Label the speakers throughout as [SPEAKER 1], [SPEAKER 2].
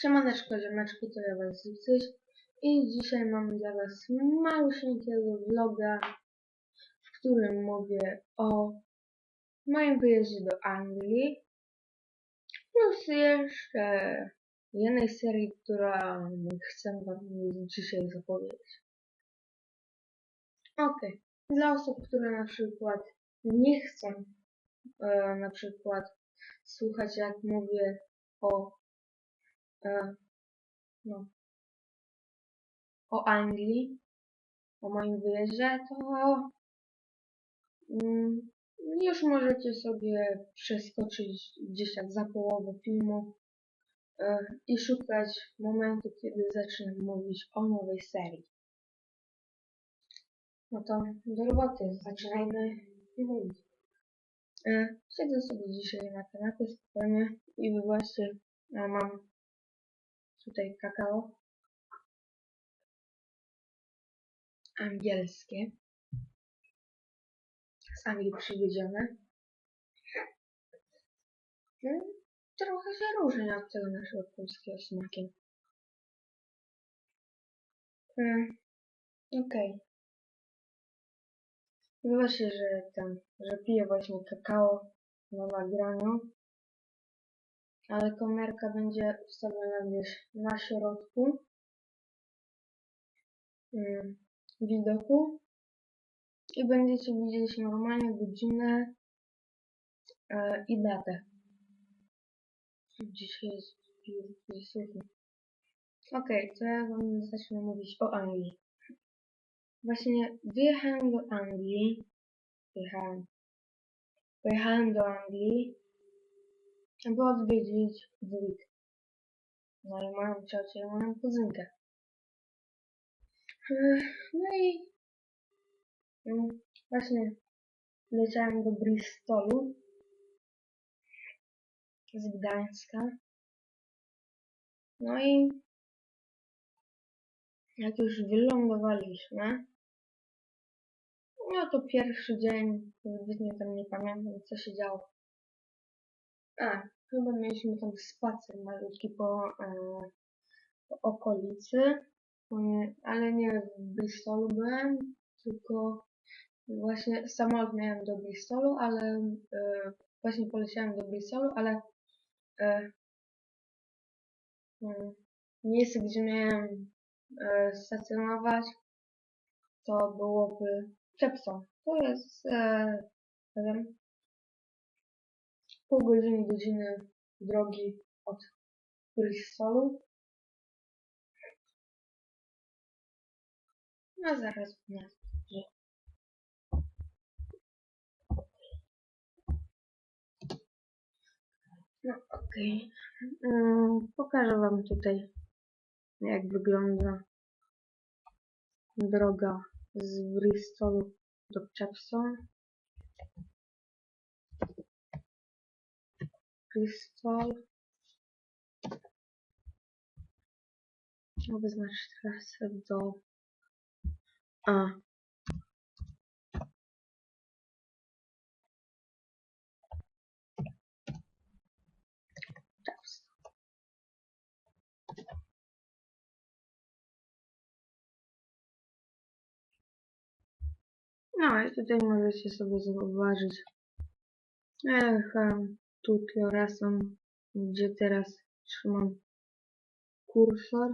[SPEAKER 1] Siemaneczko, ziomeczki, to ja was Zipcyś i dzisiaj mam dla was malusieńkiego vloga, w którym mówię o moim wyjeździe do Anglii plus jeszcze jednej serii, która chcę wam dzisiaj zapowiedzieć. Ok, dla osób, które na przykład nie chcą e, na przykład słuchać jak mówię o e, no, o Anglii, o moim wyjeździe, to mm, już możecie sobie przeskoczyć gdzieś tak za połowę filmu e, i szukać momentu, kiedy zacznę mówić o nowej serii. No to do roboty, zaczynajmy mówić. E, siedzę sobie dzisiaj na kanapie spokojnie i właśnie e, mam tutaj kakao. Angielskie. Z Anglii przywiezione no, trochę się różni od tego naszego polskiego smakiem. Hmm, okej. Okay. Że tam, że piję właśnie kakao na nagraniu ale kamerka będzie ustawiona gdzieś na środku hmm, widoku i będziecie widzieć normalnie godzinę e, i datę. Dzisiaj jest świetnie. Ok, to ja wam zacznę mówić o Anglii. Właśnie wyjechałem do Anglii. Wyjechałem. Pojechałem do Anglii by odwiedzić wujka. No i moją ciocię i moją kuzynkę. No i mm, właśnie leciałem do Bristolu z Gdańska. No i jak już wylądowaliśmy, no to pierwszy dzień, zbytnio tam nie pamiętam co się działo. A, chyba mieliśmy tam spacer malutki po, e, po okolicy, ale nie w Bristolu byłem, tylko właśnie samolot miałem do Bristolu, ale e, właśnie poleciałem do Bristolu, ale e, mm, miejsce, gdzie miałem e, stacjonować, to byłoby Chepstow. To jest e, pół godziny, godziny drogi od Bristolu. No zaraz nas No okej. Okay. Um, pokażę wam tutaj jak wygląda droga z Bristolu do Chepstow. Bristol. No wyznacz trasę do... A. No i tutaj możecie sobie zauważyć. Ech, tu gdzie teraz trzymam kursor,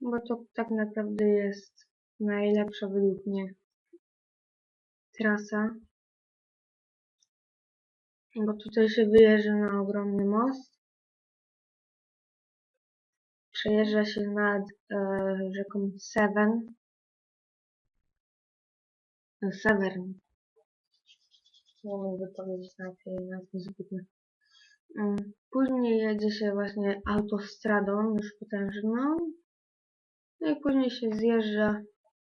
[SPEAKER 1] bo to tak naprawdę jest najlepsza według mnie trasa, bo tutaj się wyjeżdża na ogromny most, przejeżdża się nad e, rzeką Severn, Severn, nie umiem wypowiedzieć na tej nazwy zbytnio. Mm, później jedzie się właśnie autostradą już potężną. No i później się zjeżdża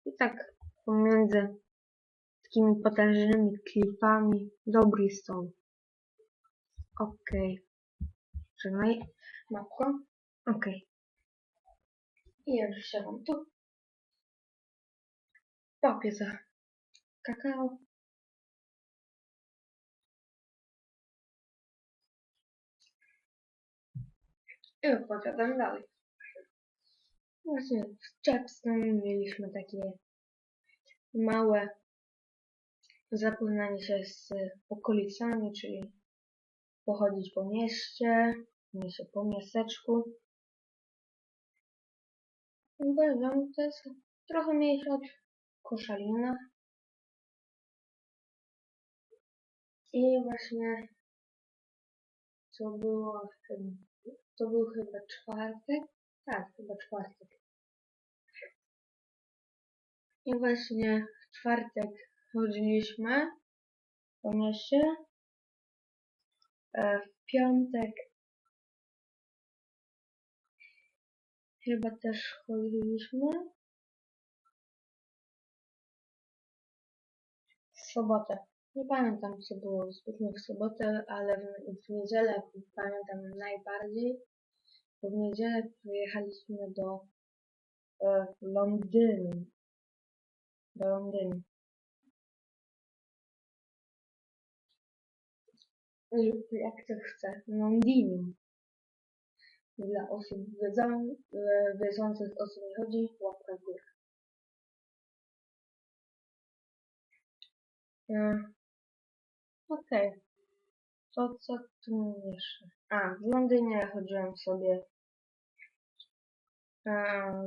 [SPEAKER 1] i tak pomiędzy takimi potężnymi klifami do Bristol. Okej. Okay. Żegnaj. Mapko. Okej. Okay. I ja już siadam tu. Popię za kakao. I opowiadam dalej. Właśnie w Chepstown mieliśmy takie małe zapoznanie się z okolicami, czyli pochodzić po mieście, się po miasteczku. To jest trochę mniejsze od Koszalina. I właśnie to było chyba, to był chyba czwartek. Tak, chyba czwartek. I właśnie w czwartek chodziliśmy po mieście. E, W piątek chyba też chodziliśmy. W sobotę. Nie pamiętam co było w sobotę, ale w, w niedzielę pamiętam najbardziej. Bo w niedzielę pojechaliśmy do e, Londynu. Do Londynu. jak to chce, Londinium. Dla osób wiedzą, e, wiedzących o co mi chodzi, łapka w górę. E, Okej. To co tu jeszcze? A, w Londynie chodziłem sobie e,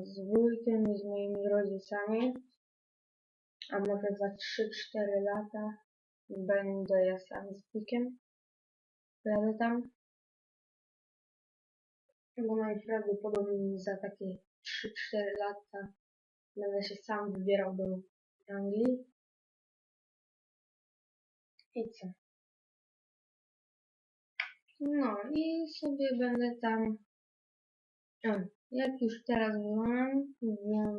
[SPEAKER 1] z wujkiem i z moimi rodzicami. A może za 3-4 lata będę ja sam z wujkiem. Jadę tam. Bo najprawdopodobniej za takie 3-4 lata będę się sam wybierał do Anglii. I co? No i sobie będę tam. Jak już teraz byłem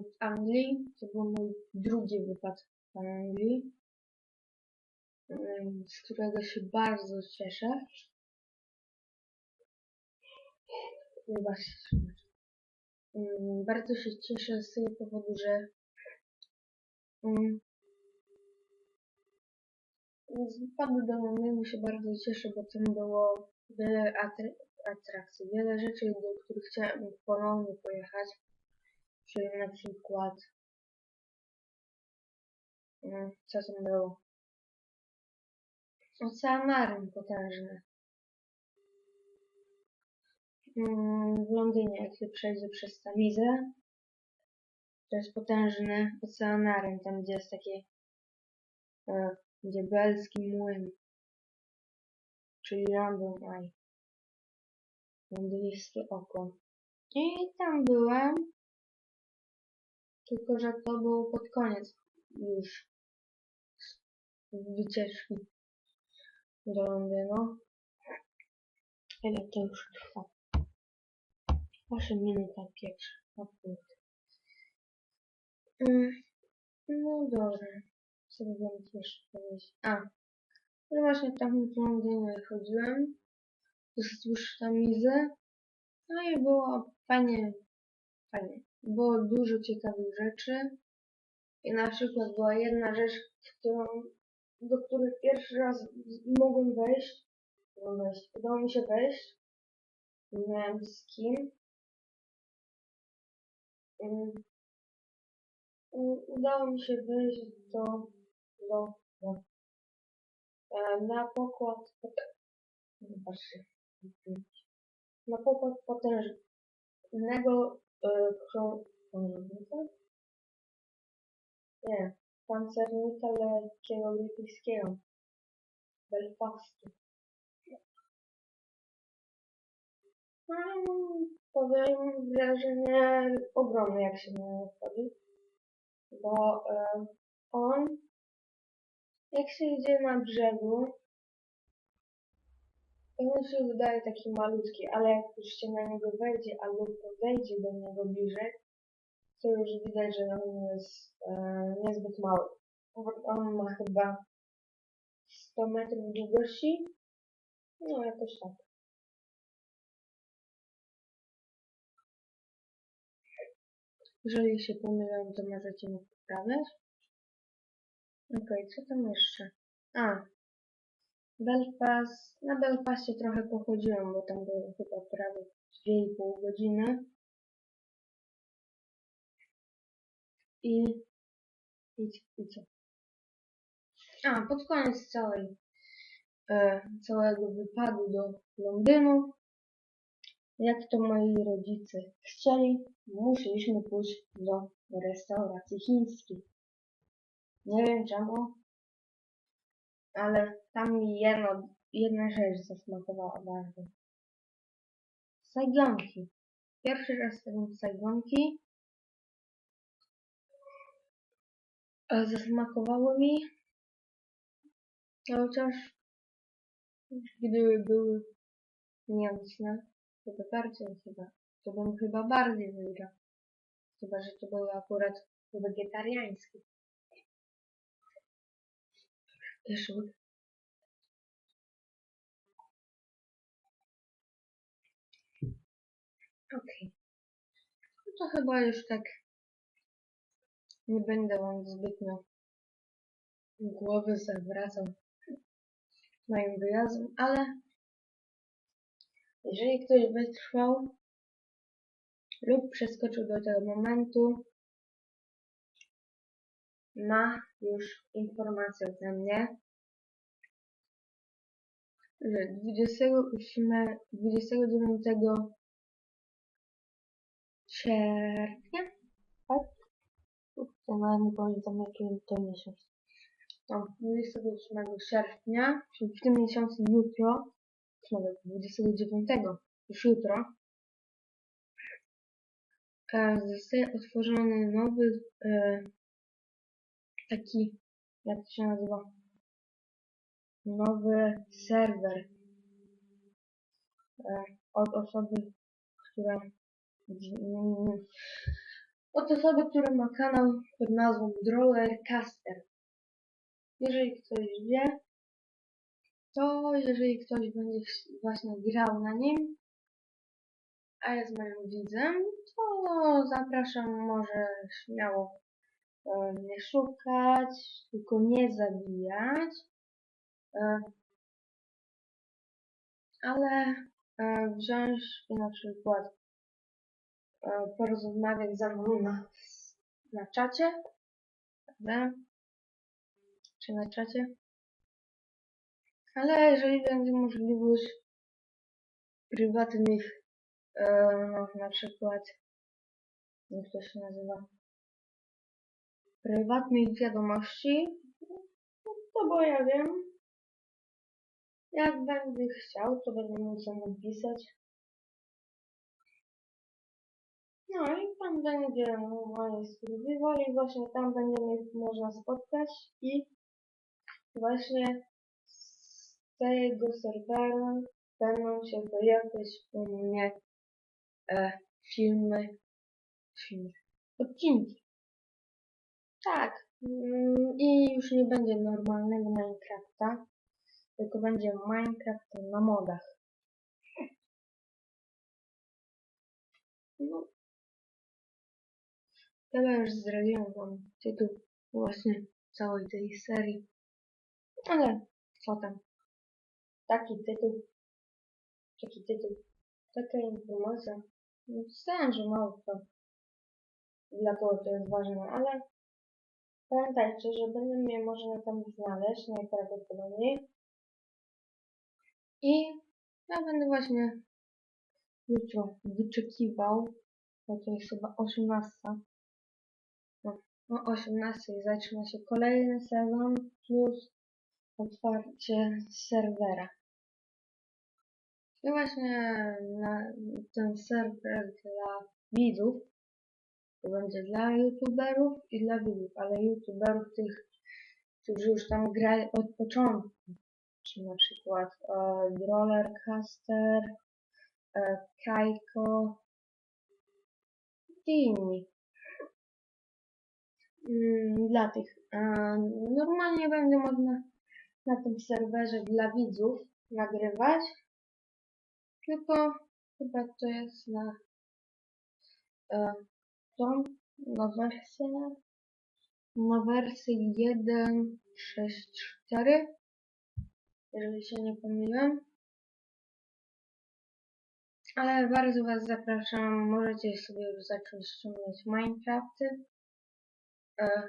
[SPEAKER 1] w Anglii, to był mój drugi wypad w Anglii, em, z którego się bardzo cieszę. Zobaczcie. Mm, Bardzo się cieszę z tego powodu, że mm, z wypadu do Londynu się bardzo cieszę, bo tam było wiele atry- atrakcji, wiele rzeczy, do których chciałem ponownie pojechać. Czyli na przykład mm, co tam było? Oceanarium potężne. Mm, w Londynie, jak się przejdzie przez Tamizę, to jest potężny oceanarium, tam gdzie jest takie e, diabelski młyn, czyli London Eye, londyńskie oko. I tam byłem, tylko że to było pod koniec już wycieczki do Londynu. Ile to już trwa? 8 minut na pierwszy na punkt. Mm, No dobra. Co by wam jeszcze powiedzieć? A. No właśnie tam w Londynie chodziłem. Wzdłuż Tamizy. No i było fajnie. Fajnie. Było dużo ciekawych rzeczy. I na przykład była jedna rzecz, którą, do której pierwszy raz mogłem wejść. Wejść. Udało mi się wejść. Nie miałem z kim. Mm. Mm, Udało mi się wyjść do, do, na pokład, zobaczcie, na pokład potężnego krążownika? Nie, pancernika lekkiego brytyjskiego, Belfastu. No, powiem wrażenie ogromne, jak się na niego wchodzi, bo e, on, jak się idzie na brzegu, to on się wydaje taki malutki, ale jak już się na niego wejdzie albo podejdzie do niego bliżej, to już widać, że on jest e, niezbyt mały. On ma chyba 100 metrów długości, no jakoś tak. Jeżeli się pomyliłem, to możecie mnie poprawiać. Okej, co tam jeszcze? A. Belfast, na Belfastie trochę pochodziłem, bo tam było chyba prawie 2,5 godziny. I, i, i co? A, pod koniec całej, e, całego wypadu do Londynu, jak to moi rodzice chcieli, musieliśmy pójść do restauracji chińskiej. Nie wiem czemu, ale tam mi jedno, jedna rzecz zasmakowała bardzo. Sajgonki. Pierwszy raz jadłem sajgonki. Zasmakowały mi, chociaż gdyby były mięsne, to by bardziej chyba, to bym chyba bardziej wygrał. Chyba, że to były akurat wegetariańskie. Łyk. Okej. No to chyba już tak nie będę wam zbytnio głowy zawracał moim wyjazdem, ale jeżeli ktoś wytrwał lub przeskoczył do tego momentu, ma już informację ode mnie, że 28, 29 sierpnia, tak? Kurczę, nawet nie pamiętam jaki to miesiąc. No, 28 sierpnia, czyli w tym miesiącu jutro, czy nawet 29, już jutro, e, zostaje otworzony nowy e, taki, jak to się nazywa, nowy serwer e, od osoby, która od osoby, która ma kanał pod nazwą Drolercaster. Jeżeli ktoś wie, to jeżeli ktoś będzie właśnie grał na nim, a jest moim widzem, to zapraszam może śmiało e, mnie szukać, tylko nie zabijać. E, ale e, wziąć i na przykład e, porozmawiać ze mną na, na czacie, prawda? Czy na czacie? Ale jeżeli będzie możliwość prywatnych, no, na przykład, jak to się nazywa, prywatnych wiadomości, to bo ja wiem, jak będę chciał, to będę mógł sobie napisać. No i tam będzie moje survival i właśnie tam będzie mnie można spotkać i właśnie z tego serwera będą się pojawiać u mnie e, filmy, filmy, odcinki. Tak. mm, I już nie będzie normalnego Minecrafta, tylko będzie Minecraft na modach. No. Chyba już zdradziłem wam tytuł właśnie całej tej serii. Ale co tam? Taki tytuł. Taki tytuł. Taka informacja. Myślałem, że mało kto dla kogo to jest ważne, ale pamiętajcie, że będę mnie można tam znaleźć najprawdopodobniej. I ja będę właśnie jutro wyczekiwał, bo to jest chyba 18. No, o 18 zaczyna się kolejny sezon plus otwarcie serwera. I właśnie na ten serwer dla widzów to będzie dla youtuberów i dla widzów, ale youtuberów tych, którzy już tam grali od początku. Czyli na przykład e, Rollercaster, e, Kajko i inni. Mm, dla tych. E, normalnie będzie można na tym serwerze dla widzów nagrywać, tylko chyba to jest na e, tą, na wersję na wersję 1.6.4 jeżeli się nie pomyliłem. Ale bardzo Was zapraszam, możecie sobie już zacząć ściągnąć Minecrafty. E,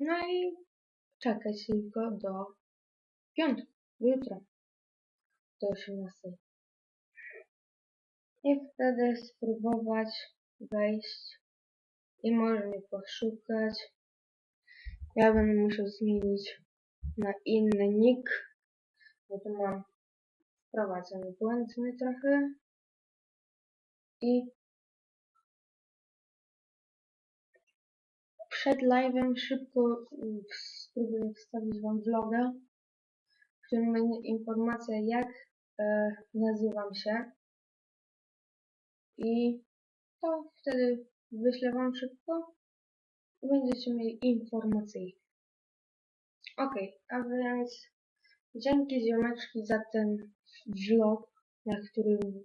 [SPEAKER 1] no i czekać tylko do piątku, jutro, do 18. I wtedy spróbować wejść i może mnie poszukać. Ja będę musiał zmienić na inny nick, bo tu mam wprowadzony błędny trochę. I przed live'em szybko spróbuję wstawić wam vloga, w którym będzie informacja jak e, nazywam się. I to wtedy wyślę wam szybko i będziecie mieli informacyjnie. Ok, a więc dzięki ziomeczki za ten vlog, na którym,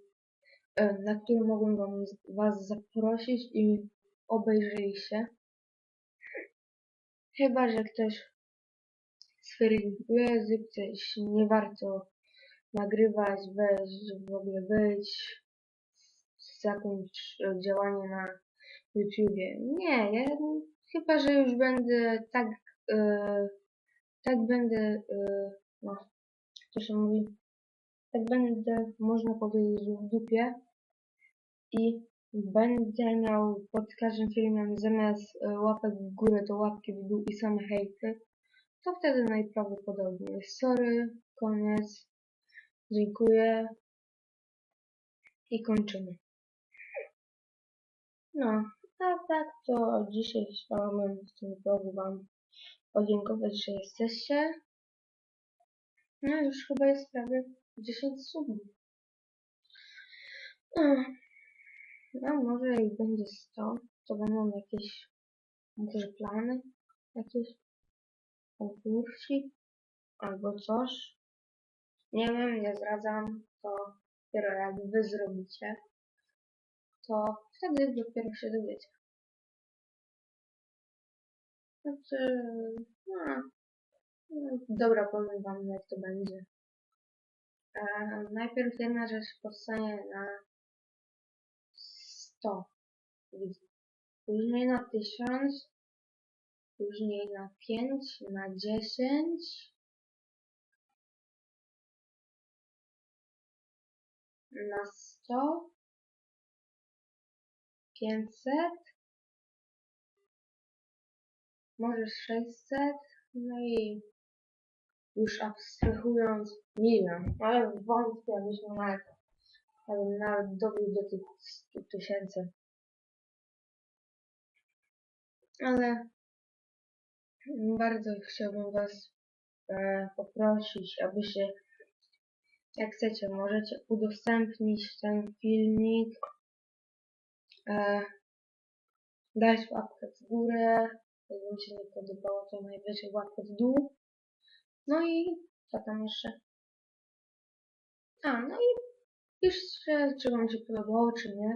[SPEAKER 1] e, na który mogłem wam, was zaprosić i obejrzeliście. Chyba, że ktoś stwierdził, że nie warto nagrywać, wejść, w ogóle być, zakończ e, działanie na YouTubie. Nie, ja chyba, że już będę tak, e, tak będę, e, no, to się mówi, tak będę, można powiedzieć, w dupie i będę miał pod każdym filmem zamiast łapek w górę to łapki w dół i same hejty, to wtedy najprawdopodobniej sorry, koniec, dziękuję i kończymy. No, a tak to dzisiaj chciałabym w tym vlogu Wam podziękować, że jesteście. No już chyba jest prawie 10 subów. No, no może jak będzie 100, to będą jakieś może plany, jakieś konkursy albo coś. Nie wiem, nie zdradzam, to dopiero jak wy zrobicie, to wtedy dopiero się dowiecie. Znaczy, no, dobra, powiem wam jak to będzie. E, najpierw jedna rzecz powstanie na 100 widzów. Później na 1000, później na 5, na 10, na 100, 500, może 600, no i już abstrahując milion, ale wątpię, abyśmy nawet, abym nawet dobił do tych 100 tysięcy. Ale bardzo chciałbym Was e, poprosić, abyście, jak chcecie, możecie udostępnić ten filmik, e, dać łapkę w górę, jak Wam się nie podobało, to najwyżej łapkę w dół. No i co tam jeszcze? A, no i piszcie, czy Wam się podobało, czy nie.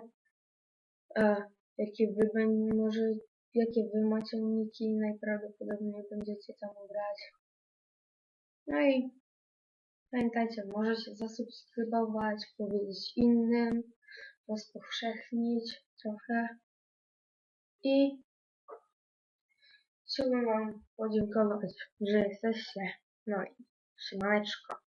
[SPEAKER 1] E, jakie Wy będzie, może, jakie Wy macie uniki, najprawdopodobniej będziecie tam grać. No i pamiętajcie, możecie zasubskrybować, powiedzieć innym, rozpowszechnić trochę. I chciałbym Wam podziękować, że jesteście. No i siemaneczko.